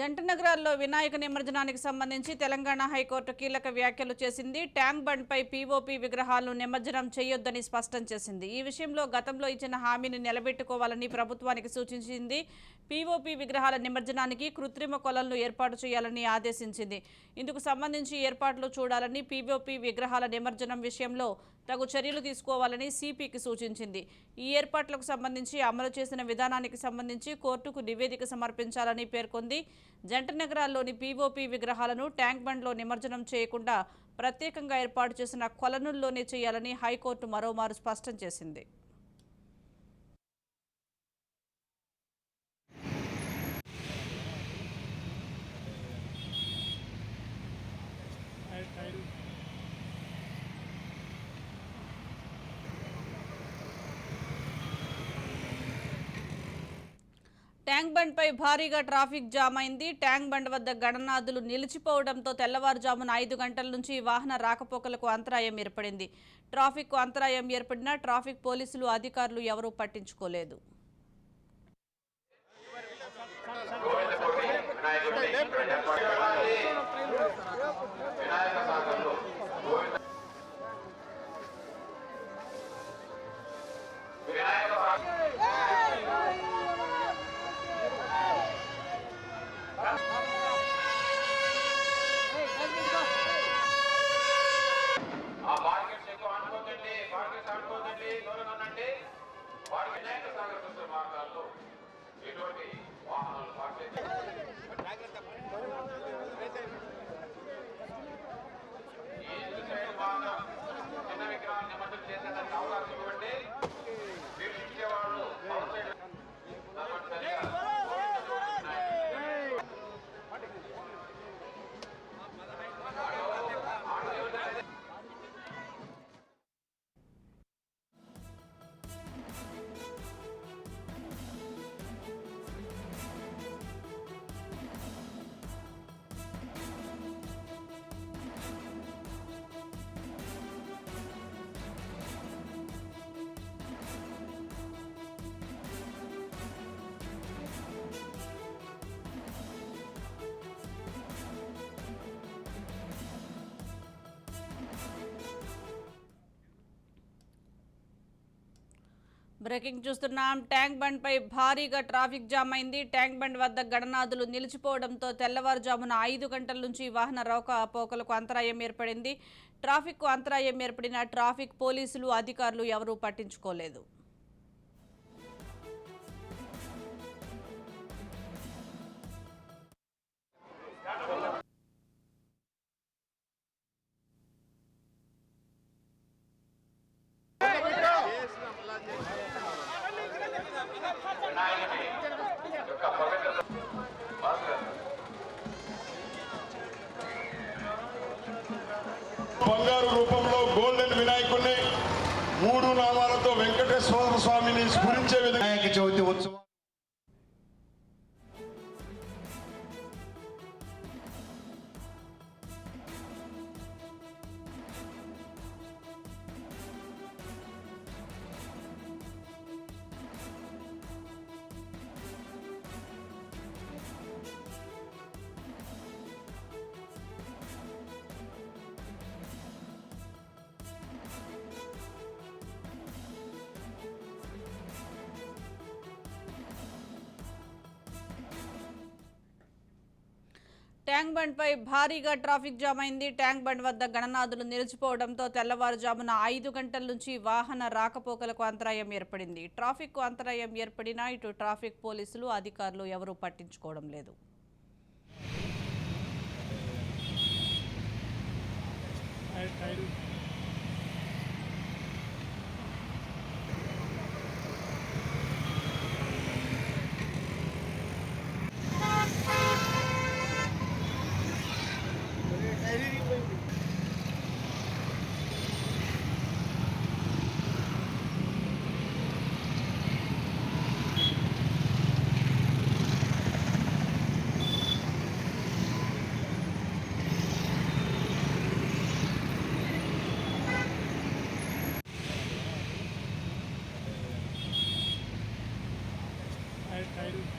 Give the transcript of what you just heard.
జంట నగరాల్లో వినాయక నిమజ్జనానికి సంబంధించి తెలంగాణ హైకోర్టు కీలక వ్యాఖ్యలు చేసింది. ట్యాంక్ బండ్పై పీఓపీ విగ్రహాలను నిమజ్జనం చేయొద్దని స్పష్టం చేసింది. ఈ విషయంలో గతంలో ఇచ్చిన హామీని నిలబెట్టుకోవాలని ప్రభుత్వానికి సూచించింది. పీఓపీ విగ్రహాల నిమజ్జనానికి కృత్రిమ కొలలను ఏర్పాటు చేయాలని ఆదేశించింది. ఇందుకు సంబంధించి ఏర్పాట్లు చూడాలని పీఓపీ విగ్రహాల నిమజ్జనం విషయంలో తగు చర్యలు తీసుకోవాలని సిపికి సూచించింది. ఈ ఏర్పాట్లకు సంబంధించి అమలు చేసిన విధానానికి సంబంధించి కోర్టుకు నివేదిక సమర్పించాలని పేర్కొంది. జంట నగరాల్లోని పీఓపీ విగ్రహాలను ట్యాంక్ బండ్లో నిమజ్జనం చేయకుండా ప్రత్యేకంగా ఏర్పాటు చేసిన కొలనుల్లోనే చేయాలని హైకోర్టు మరోమారు స్పష్టం చేసింది. ట్యాంక్ బండ్పై భారీగా ట్రాఫిక్ జామ్ అయింది. ట్యాంక్ బండ్ వద్ద గణనాథులు నిలిచిపోవడంతో తెల్లవారుజామున ఐదు గంటల నుంచి వాహన రాకపోకలకు అంతరాయం ఏర్పడింది. ట్రాఫిక్ అంతరాయం ఏర్పడినా ట్రాఫిక్ పోలీసులు అధికారులు ఎవరూ పట్టించుకోలేదు. వినాయక బ్రేకింగ్ చూస్తున్నాం. ట్యాంక్ బండ్ పై భారీగా ట్రాఫిక్ జామ్ అయింది. ట్యాంక్ బండ్ వద్ద గణనాథులు నిలిచిపోవడంతో తెల్లవారుజామున ఐదు గంటల నుంచి వాహన రౌక పోకలకు అంతరాయం ఏర్పడింది. ట్రాఫిక్ అంతరాయం ఏర్పడిన ట్రాఫిక్ పోలీసులు అధికారులు ఎవరూ పట్టించుకోలేదు. వినాయకుని యొక్క పవిత్ర బంగారు రూపంలో గోల్డెన్ వినాయకుడిని మూడు నామాలతో వెంకటేశ్వర స్వామిని స్ఫురించే విధంగా వినాయక చవితి ఉత్సవం ట్యాంక్ బండ్పై భారీగా ట్రాఫిక్ జామ్ అయింది ట్యాంక్ బండ్ వద్ద గణనాథులు నిలిచిపోవడంతో తెల్లవారుజామున ఐదు గంటల నుంచి వాహన రాకపోకలకు అంతరాయం ఏర్పడింది ట్రాఫిక్ అంతరాయం ఏర్పడినా ఇటు ట్రాఫిక్ పోలీసులు అధికారులు ఎవరూ పట్టించుకోవడం లేదు టైరు title